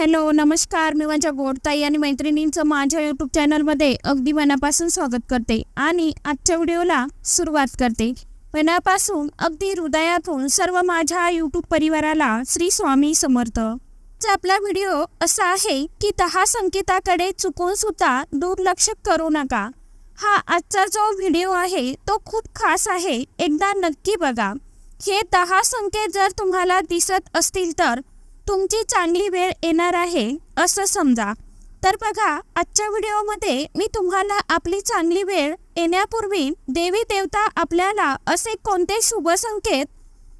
Hello नमस्कार. मी माझ्या गोडताई आणि मैत्रिणींचं माझ्या यूट्यूब चॅनलमध्ये अगदी मनापासून स्वागत करते आणि आजच्या व्हिडिओला सुरुवात करते. मनापासून अगदी हृदयातून सर्व माझ्या यूट्यूब परिवाराला श्री स्वामी समर्थ. आपला व्हिडिओ असा आहे की दहा संकेताकडे चुकून सुद्धा दुर्लक्ष करू नका. हा आजचा जो व्हिडिओ आहे तो खूप खास आहे. एकदा नक्की बघा. हे दहा संकेत जर तुम्हाला दिसत असतील तर तुमची चांगली वेळ येणार आहे असं समजा. तर बघा आजच्या व्हिडिओमध्ये मी तुम्हाला आपली चांगली वेळ येण्यापूर्वी देवी देवता आपल्याला असे कोणते शुभ संकेत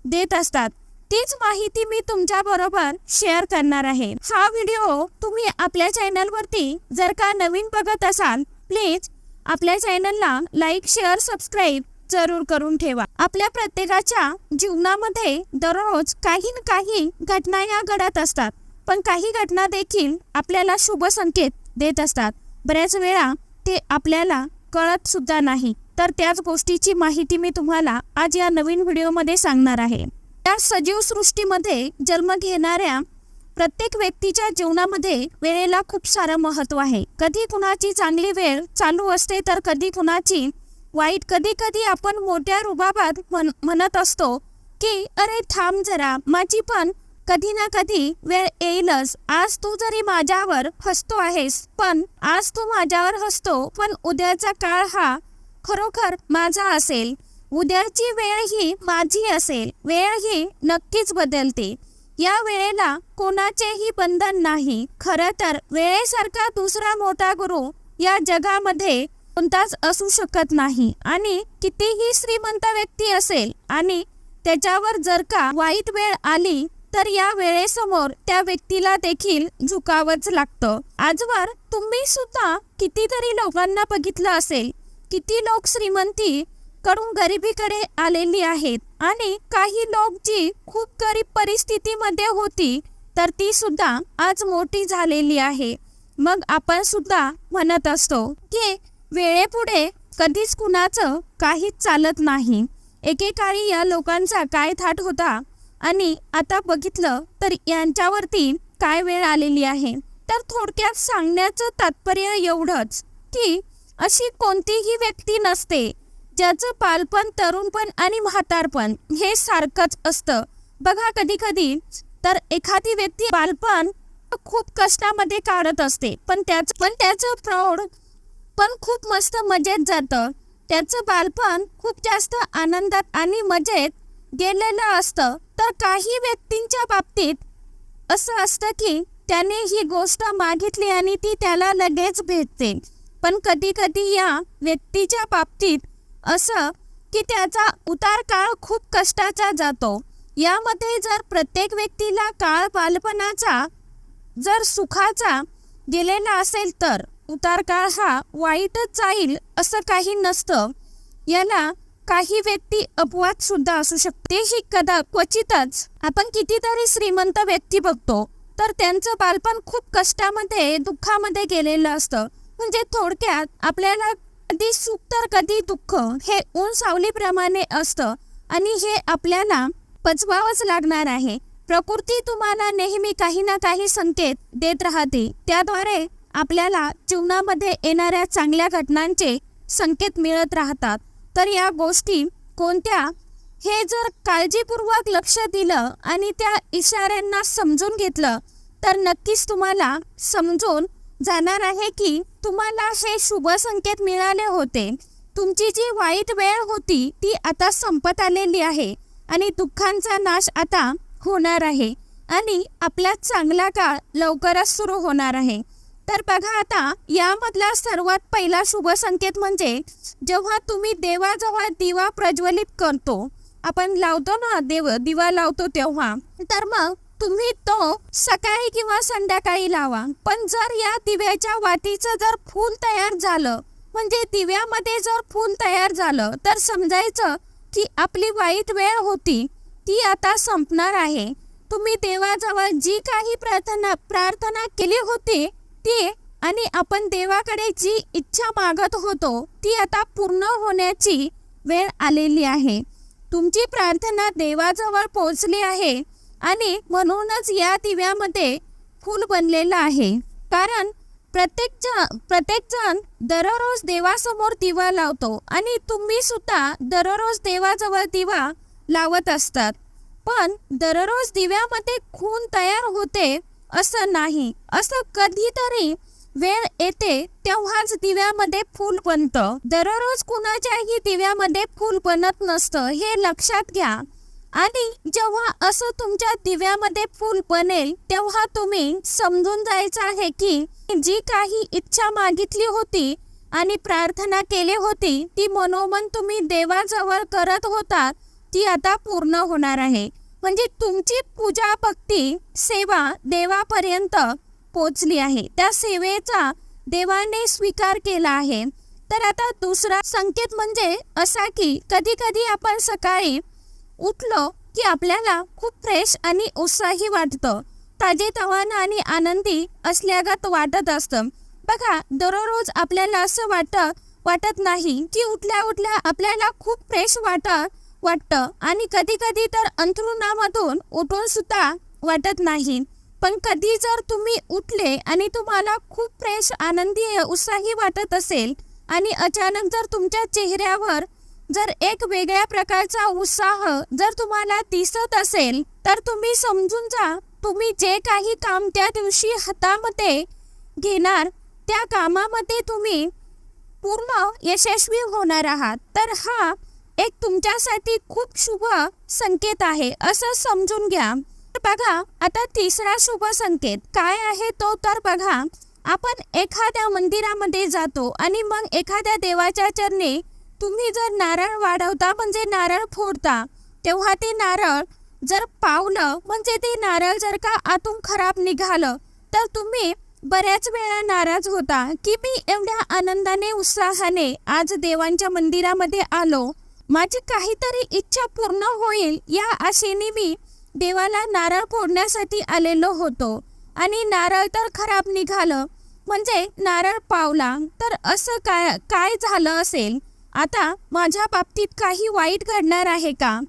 देत असतात तीच माहिती मी तुमच्या बरोबर शेअर करणार आहे. हा व्हिडिओ तुम्ही आपल्या चॅनलवरती जर का नवीन बघत असाल प्लीज आपल्या चॅनलला लाईक शेअर सबस्क्राईब जरूर करून ठेवा. आपल्या प्रत्येकाच्या जीवनामध्ये दररोज काही ना काही घटना या घडत असतात. पण काही घटना देखील आपल्याला शुभ संकेत देत असतात. बऱ्याच वेळा ते आपल्याला कळत सुद्धा नाही. तर त्याच गोष्टीची माहिती मी तुम्हाला आज या नवीन व्हिडिओमध्ये सांगणार आहे. या सजीव सृष्टीमध्ये जन्म घेणाऱ्या प्रत्येक व्यक्तीच्या जीवनामध्ये वेळेला खूप सारं महत्त्व आहे. कधी कुणाची चांगली वेळ चालू असते तर कधी कुणाची वाईट कधी कधी आपण मोठ्या रुबाबात म्हण म्हणत असतो की अरे थांब जरा माझी पण कधी ना कधी वेळ येईलच. आज तू जरी माझ्यावर हसतो आहेस पण आज तू माझ्यावर हसतो पण उद्याचा काळ हा खरोखर माझा असेल. उद्याची वेळ ही माझी असेल. वेळ ही नक्कीच बदलते. या वेळेला कोणाचेही बंधन नाही. खरं तर वेळेसारखा दुसरा मोठा गुरु या जगामध्ये कोणताच असू शकत नाही. आणि कितीही श्रीमंत व्यक्ती असेल आणि त्याच्यावर जर का वाईट वेळ आली तर या वेळेसमोर त्या व्यक्तीला देखील झुकावंच लागतं. आजवर तुम्ही सुद्धा कितीतरी लोकांना बघितलं असेल किती लोक श्रीमंती कडून गरिबीकडे आलेली आहेत. आणि काही लोक जी खूप गरीब परिस्थितीमध्ये होती तर ती सुद्धा आज मोठी झालेली आहे. मग आपण सुद्धा म्हणत असतो की वेळेपुढे कधीच कुणाचं काहीच चालत नाही. एकेकाळी या लोकांचा काय थाट होता आणि आता बघितलं तर यांच्यावरती काय वेळ आलेली आहे? तर थोडक्यात सांगण्याचं तात्पर्य एवढंच की अशी कोणतीही व्यक्ती नसते ज्याचं बालपण तरुणपण आणि म्हातारपण हे सारखंच असतं. बघा कधी कधी तर एखादी व्यक्ती बालपण खूप कष्टामध्ये काढत असते पण त्याच पण त्याचं प्रौढ पण खूप मस्त मजेत जातं. त्याचं बालपण खूप जास्त आनंदात आणि मजेत गेलेलं असतं. तर काही व्यक्तींच्या बाबतीत असं असतं की त्याने ही गोष्ट मागितली आणि ती त्याला लगेच भेटते. पण कधी कधी या व्यक्तीच्या बाबतीत असं की त्याचा उतार काळ खूप कष्टाचा जातो. यामध्ये जर प्रत्येक व्यक्तीला काळ बालपणाचा जर सुखाचा गेलेला असेल तर उतार काळ हा वाईटच जाईल असं काही नसतं. याला काही व्यक्ती अपवाद सुद्धा असू शकते ही कदा क्वचितच. आपण कितीतरी श्रीमंत व्यक्ती बघतो तर त्यांचं बालपण खूप कष्टामध्ये दुःखामध्ये गेलेलं असतं. म्हणजे थोडक्यात आपल्याला कधी सुख तर कधी दुःख हे ऊन सावलीप्रमाणे असतं. आणि हे आपल्याला पचवावंच लागणार आहे. प्रकृती तुम्हाला नेहमी काही ना काही संकेत देत राहते. त्याद्वारे आपल्याला जीवनामध्ये येणाऱ्या चांगल्या घटनांचे संकेत मिळत राहतात. तर या गोष्टी कोणत्या? हे जर काळजीपूर्वक लक्ष दिलं आणि त्या इशाऱ्यांना समजून घेतलं तर नक्कीच तुम्हाला समजून जाणार आहे की तुम्हाला हे शुभ संकेत मिळाले होते. तुमची जी वाईट वेळ होती ती आता संपत आलेली आहे आणि दुःखांचा नाश आता होणार आहे आणि आपला चांगला काळ लवकरच सुरू होणार आहे. तर बघा आता यामधला सर्वात पहिला शुभ संकेत म्हणजे जेव्हा तुम्ही देवाजवळ दिवा प्रज्वलित करतो आपण लावतो ना देव दिवा लावतो तेव्हा तर मग तुम्ही तो सकाळी किंवा संध्याकाळी लावा. पण जर या दिव्याच्या वातीचं जर फूल तयार झालं म्हणजे दिव्यामध्ये जर फूल तयार झालं तर समजायचं की आपली वाईट वेळ होती ती आता संपणार आहे. तुम्ही देवाजवळ जी काही प्रार्थना प्रार्थना केली होती ती आणि आपण देवाकडे जी इच्छा मागत होतो ती आता पूर्ण होण्याची वेळ आलेली आहे. तुमची प्रार्थना देवाजवळ पोहोचली आहे आणि म्हणूनच या दिव्यामध्ये फूल बनलेलं आहे. कारण प्रत्येक जण दररोज देवासमोर दिवा लावतो आणि तुम्ही सुद्धा दररोज देवाजवळ दिवा लावत असतात. पण दररोज दिव्यामध्ये खून तयार होते असं नाही. असं कधीतरी वेळ येते तेव्हाच दिव्यामध्ये फूल बनतं. दररोज कुणाच्याही दिव्यामध्ये फूल बनत नसतं हे लक्षात घ्या. आणि जेव्हा असं तुमच्या दिव्यामध्ये फूल बनेल तेव्हा तुम्ही समजून जायचं आहे की जी काही इच्छा मागितली होती आणि प्रार्थना केली होती ती मनोमन तुम्ही देवाजवळ करत होता ती आता पूर्ण होणार आहे. म्हणजे तुमची पूजा भक्ती सेवा देवापर्यंत पोचली आहे. त्या सेवेचा देवाने स्वीकार केला आहे. तर आता दुसरा संकेत म्हणजे असा की कधी कधी आपण सकाळी उठलो की आपल्याला खूप फ्रेश आणि उत्साही वाटतं. ताजेतवानं आणि आनंदी असल्यागत वाटत असतं. बघा दररोज आपल्याला असं वाटत वाटत नाही की उठल्या उठल्या आपल्याला खूप फ्रेश वाटत वाटतं. आणि कधी कधी तर अंथरुणामधून उठून सुद्धा वाटत नाही. पण कधी जर तुम्ही उठले आणि तुम्हाला खूप फ्रेश आनंदी उत्साही वाटत असेल आणि अचानक जर तुमच्या चेहऱ्यावर जर एक वेगळ्या प्रकारचा उत्साह जर तुम्हाला दिसत असेल तर तुम्ही समजून जा तुम्ही जे काही काम त्या दिवशी हातामध्ये घेणार त्या कामामध्ये तुम्ही पूर्ण यशस्वी होणार आहात. तर हा एक तुमच्यासाठी खूप शुभ संकेत आहे असं समजून घ्या. तर बघा आता तिसरा शुभ संकेत काय आहे तो? तर बघा आपण एखाद्या मंदिरामध्ये जातो आणि मग एखाद्या देवाच्या चरणी तुम्ही जर नारळ वाढवता म्हणजे नारळ फोडता तेव्हा ते नारळ जर पावलं म्हणजे ते नारळ जर का आतून खराब निघालं तर तुम्ही बऱ्याच वेळा नाराज होता की मी एवढ्या आनंदाने उत्साहाने आज देवांच्या मंदिरामध्ये आलो. माझी काहीतरी इच्छा पूर्ण होईल या आशेने मी देवाला नारळ फोडण्यासाठी आलेलो होतो. आणि नारळ तर खराब निघालं. म्हणजे नारळ पावला. तर असं काय काय झालं असेल? आता माझ्या बाबतीत काही वाईट घडणार आहे का?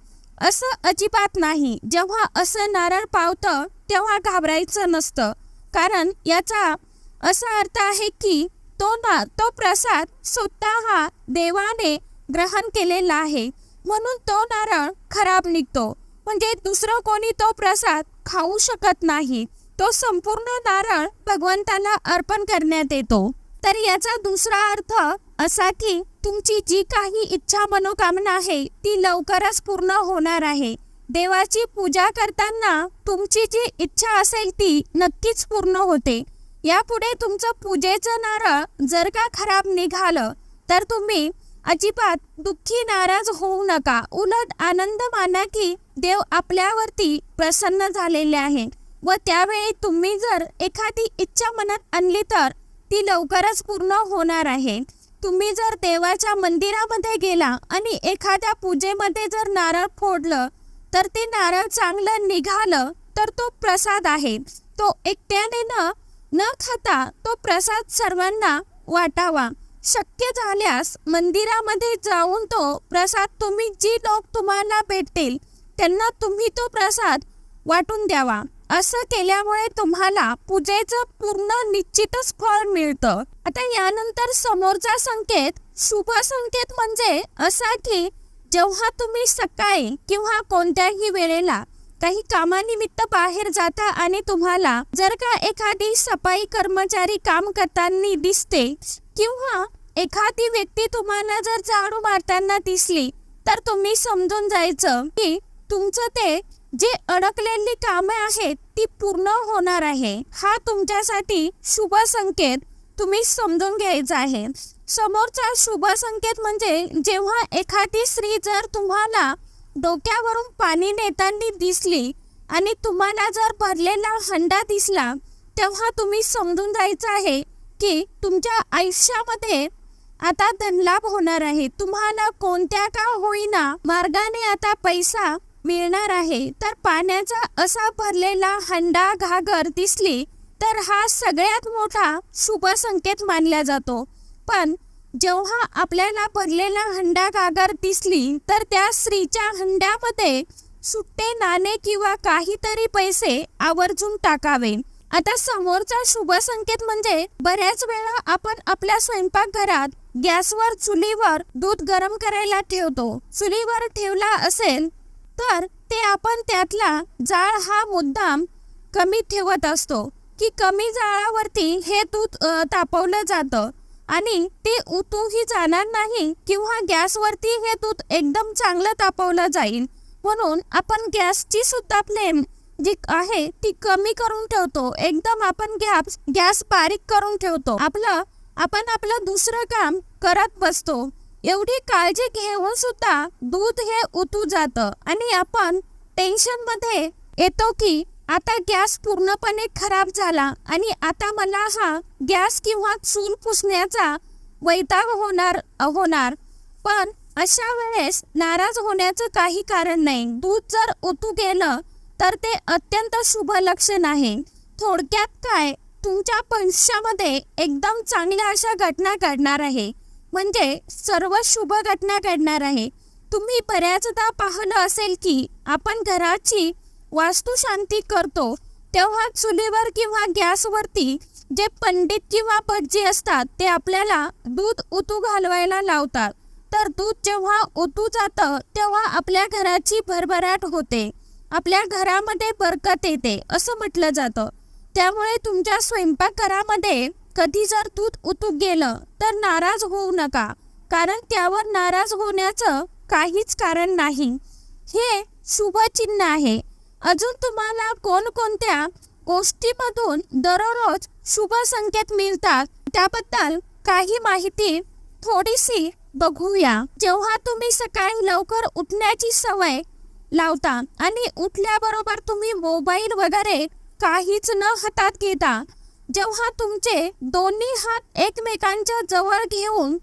असं अजिबात नाही. जेव्हा असं नारळ पावतं तेव्हा घाबरायचं नसतं. कारण याचा असा अर्थ आहे की तो ना तो प्रसाद स्वतः देवाने ग्रहण केलेला आहे. म्हणून तो नारळ खराब निघतो. म्हणजे दुसरं कोणी तो प्रसाद खाऊ शकत नाही. तो संपूर्ण नारळ भगवंताला अर्पण करण्यात येतो. तर याचा दुसरा अर्थ असा की तुमची जी काही इच्छा मनोकामना आहे ती लवकरच पूर्ण होणार आहे. देवाची पूजा करताना तुमची जी इच्छा असेल ती नक्कीच पूर्ण होते. यापुढे तुमचं पूजेचं नारळ जर का खराब निघालं तर तुम्ही अजिबात दुःखी नाराज होऊ नका. उलट आनंद माना की देव आपल्यावरती प्रसन्न झालेले आहे व त्यावेळी तुम्ही जर एखादी इच्छा मनात आणली तर ती लवकरच पूर्ण होणार आहे. तुम्ही जर देवाच्या मंदिरामध्ये गेला आणि एखाद्या पूजेमध्ये जर नारळ फोडलं तर ते नारळ चांगलं निघालं तर तो प्रसाद आहे. तो एकट्याने न न खाता तो प्रसाद सर्वांना वाटावा. शक्य झाल्यास मंदिरामध्ये जाऊन तो प्रसाद तुम्ही जी लोक तुम्हाला भेटतील त्यांना तुम्ही तो प्रसाद वाटून द्यावा. असं केल्यामुळे तुम्हाला पूजेचं पूर्ण निश्चितच फळ मिळतं. आता यानंतर समोरचा संकेत शुभ संकेत म्हणजे असा की जेव्हा तुम्ही सकाळी किंवा कोणत्याही वेळेला काही कामानिमित्त बाहेर जाता आणि तुम्हाला जर का एखादी सफाई कर्मचारी काम करताना दिसते किंवा एखादी व्यक्ती तुम्हाला जर झाडू मारताना दिसली तर तुम्ही समजून जायचं की तुमचं ते जे अडकलेली कामे आहेत ती पूर्ण होणार आहे. हा तुमच्यासाठी शुभ संकेत तुम्ही समजून घ्यायचा आहे. समोरचा शुभ संकेत म्हणजे जेव्हा एखादी स्त्री जर तुम्हाला डोक्यावरून पाणी नेताना दिसली आणि तुम्हाला जर भरलेला हंडा दिसला तेव्हा तुम्ही समजून जायचं आहे की तुमच्या आयुष्यामध्ये आता धनलाभ होणार आहे. तुम्हाला कोणत्या का होईना मार्गाने आता पैसा मिळणार आहे. तर पाण्याचा असा भरलेला हंडा घागर दिसली तर हा सगळ्यात मोठा शुभ संकेत मानला जातो. पण जेव्हा आपल्याला भरलेला हंडा कागर दिसली तर त्या स्त्रीच्या हंड्यामध्ये सुट्टे नाणे किंवा काहीतरी पैसे आवर्जून टाकावे. आता समोरचा शुभ संकेत म्हणजे बऱ्याच वेळा आपण आपल्या स्वयंपाकघरात गॅसवर चुलीवर दूध गरम करायला ठेवतो. चुलीवर ठेवला असेल तर ते आपण त्यातला जाळ हा मुद्दाम कमी ठेवत असतो की कमी जाळावरती हे दूध तापवलं जातं. आणि ते उतूही जाणार नाही किंवा गॅसवरती हे दूध एकदम चांगलं तापवलं जाईल. म्हणून आपण गॅसची सुद्धा फ्लेम जी आहे ती कमी करून ठेवतो. एकदम आपण गॅस गॅस बारीक करून ठेवतो. आपलं आपण आपलं दुसरं काम करत बसतो. एवढी काळजी घेऊन सुद्धा दूध हे उतू जातं. आणि आपण टेन्शनमध्ये येतो की आता गॅस पूर्णपणे खराब झाला आणि आता मला हा गॅस किंवा चूल पुसण्याचा वैताग होणार होणार. पण अशा वेळेस नाराज होण्याचं काही कारण नाही. दूध जर ओतू गेलं तर ते अत्यंत शुभ लक्षण आहे. थोडक्यात काय? तुमच्या भविष्यामध्ये एकदम चांगल्या अशा घटना घडणार आहे. म्हणजे सर्व शुभ घटना घडणार आहे. तुम्ही बऱ्याचदा पाहिलं असेल की आपण घराची वास्तुशांती करतो तेव्हा चुलीवर किंवा गॅसवरती जे पंडित किंवा भटजी असतात ते आपल्याला दूध उतू घालवायला लावतात. तर दूध जेव्हा ओतू जातं तेव्हा आपल्या घराची भरभराट होते. आपल्या घरामध्ये बरकत येते असं म्हटलं जातं. त्यामुळे तुमच्या स्वयंपाकघरामध्ये कधी जर दूध उतू गेलं तर नाराज होऊ नका. कारण त्यावर नाराज होण्याचं काहीच कारण नाही. हे शुभ चिन्ह आहे. अजून तुम्हाला कोणकोणत्या गोष्टीमधून दररोज शुभ संकेत मिळतात त्याबद्दल काही माहिती थोडीशी बघूया. जेव्हा तुम्ही सकाळी लवकर उठण्याची सवय लावता आणि उठल्याबरोबर तुम्ही मोबाईल वगैरे काहीच न हातात घेता जेव्हा तुमचे दोन्ही हात एकमेकांच्या जवळ घेऊन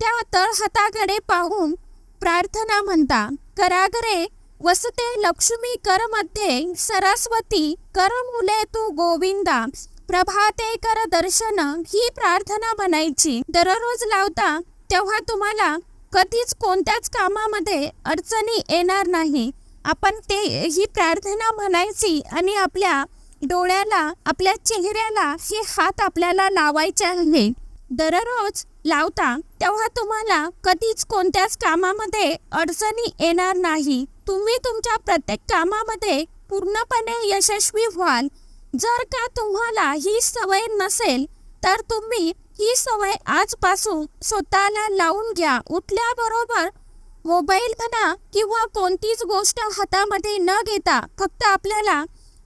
त्या तळहाताकडे पाहून प्रार्थना म्हणता करागरे वसते लक्ष्मी कर मध्ये सरस्वती कर मुले तू गोविंदा. प्रभाते कर दर्शन ही प्रार्थना म्हणायची दररोज लावता तेव्हा तुम्हाला कधीच कोणत्याच कामामध्ये अडचणी येणार नाही. आपण ते ही प्रार्थना म्हणायची आणि आपल्या डोळ्याला आपल्या चेहऱ्याला हे हात आपल्याला लावायचे आहे. दररोज लावता तेव्हा तुम्हाला कधीच कोणत्याच कामामध्ये अडचणी येणार नाही. तुम्ही तुमच्या प्रत्येक कामामध्ये पूर्णपणे यशस्वी व्हाल. जर का तुम्हाला ही सवय नसेल तर तुम्ही ही सवय आजपासून स्वतःला लावून घ्या. उठल्याबरोबर मोबाईल म्हणा किंवा कोणतीच गोष्ट हातामध्ये न घेता फक्त आपल्याला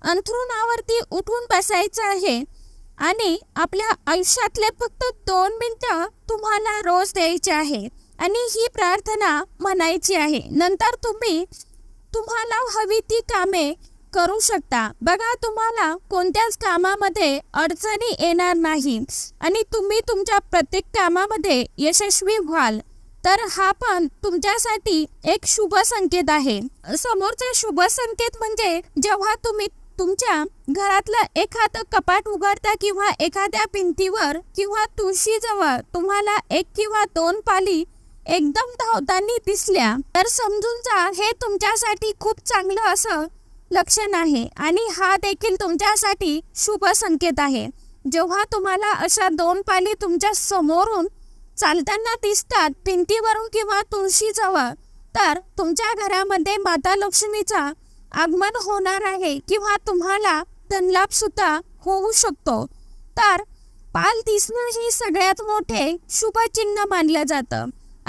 अंथरुणावरती उठून बसायचं आहे आणि आपल्या आयुष्यातले फक्त दोन मिनटं तुम्हाला रोज द्यायचे आहे आणि ही प्रार्थना म्हणायची आहे. नंतर तुम्ही तुम्हाला हवी ती कामे करू शकता. बघा तुम्हाला कोणत्याच कामामध्ये अडचणी येणार नाही आणि तुम्ही तुमच्या प्रत्येक कामामध्ये यशस्वी व्हाल. तर हा पण तुमच्यासाठी एक शुभ संकेत आहे. समोरचा शुभ संकेत म्हणजे जेव्हा तुम्ही तुमच्या घरातलं एखादं कपाट उघडता किंवा एखाद्या भिंतीवर किंवा तुळशीजवळ तुम्हाला एक किंवा दोन पाली एकदम धावताना दिसल्या. तर समजून जा हे तुमच्यासाठी खूप चांगलं असं लक्षण आहे. आणि हा देखील तुमच्यासाठी शुभ संकेत आहे. जेव्हा तुम्हाला अशा दोन पाली तुमच्या समोरून चालताना दिसतात भिंतीवरून किंवा तुळशीजवळ तर तुमच्या घरामध्ये माता लक्ष्मीचा आगमन होणार आहे किंवा तुम्हाला धनलाभ सुद्धा होऊ शकतो. तर पाल दिसणं ही सगळ्यात मोठे शुभ चिन्ह मानलं जातं.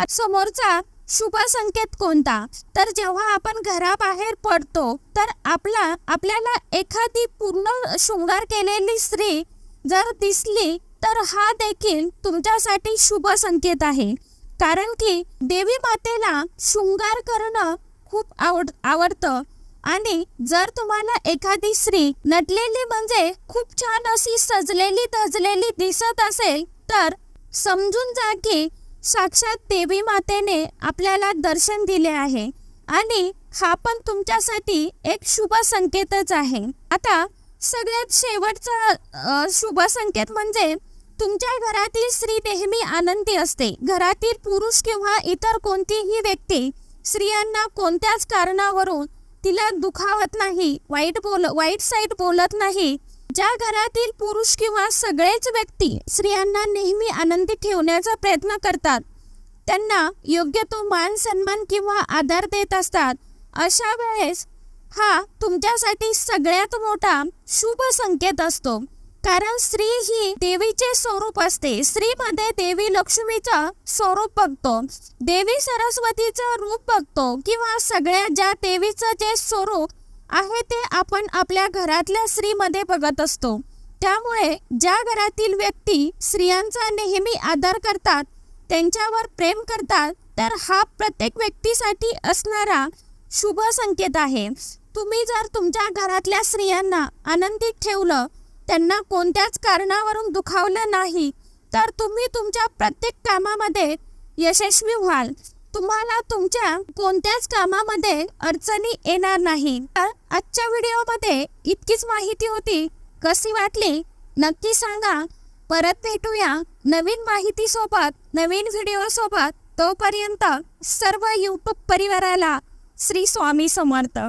समोरचा शुभ संकेत कोणता? तर जेव्हा आपण घराबाहेर पडतो तर आपला आपल्याला एखादी पूर्ण शृंगार केलेली स्त्री जर दिसली तर हा देखील तुमच्यासाठी शुभ संकेत आहे. कारण की देवी मातेला शृंगार करणं खूप आवड आवडतं. आणि जर तुम्हाला एखादी स्त्री नटलेली म्हणजे खूप छान अशी सजलेली धजलेली दिसत असेल तर समजून जा की साक्षात देवी मातेने आपल्याला दर्शन दिले आहे. आणि हा पण तुमच्यासाठी एक शुभ संकेतच आहे. आता सगळ्यात शेवटचा शुभ संकेत म्हणजे तुमच्या घरातील स्त्री नेहमी आनंदी असते. घरातील पुरुष किंवा इतर कोणतीही व्यक्ती स्त्रियांना कोणत्याच कारणावरून तिला दुखावत नाही वाईट बोल वाईट साईट बोलत नाही ज्या घरातील पुरुष किंवा सगळेच व्यक्ती स्त्रियांना नेहमी आनंदी ठेवण्याचा प्रयत्न करतात त्यांना योग्य तो मान सन्मान किंवा आधार देत असतात अशा वेळेस हा तुमच्यासाठी सगळ्यात मोठा शुभ संकेत असतो. कारण स्त्री ही देवीचे स्वरूप असते. स्त्रीमध्ये देवी लक्ष्मीचं स्वरूप बघतो. देवी सरस्वतीचं रूप बघतो किंवा सगळ्या ज्या देवीचं जे स्वरूप आहे ते आपण आपल्या घरातल्या स्त्रीमध्ये बघत असतो. त्यामुळे ज्या घरातील व्यक्ती स्त्रियांचा नेहमी आदर करतात त्यांच्यावर प्रेम करतात तर हा प्रत्येक व्यक्तीसाठी असणारा शुभ संकेत आहे. तुम्ही जर तुमच्या घरातल्या स्त्रियांना आनंदित ठेवलं त्यांना कोणत्याच कारणावरून दुखावलं नाही तर तुम्ही तुमच्या प्रत्येक कामामध्ये यशस्वी व्हाल. तुम्हाला तुमच्या कोणत्याच कामामध्ये अडचणी येणार नाही. तर आजच्या व्हिडिओमध्ये इतकीच माहिती होती. कशी वाटली? नक्की सांगा. परत भेटूया नवीन माहिती सोबत नवीन व्हिडिओ सोबत तोपर्यंत सर्व यूट्यूब परिवाराला श्री स्वामी समर्थ.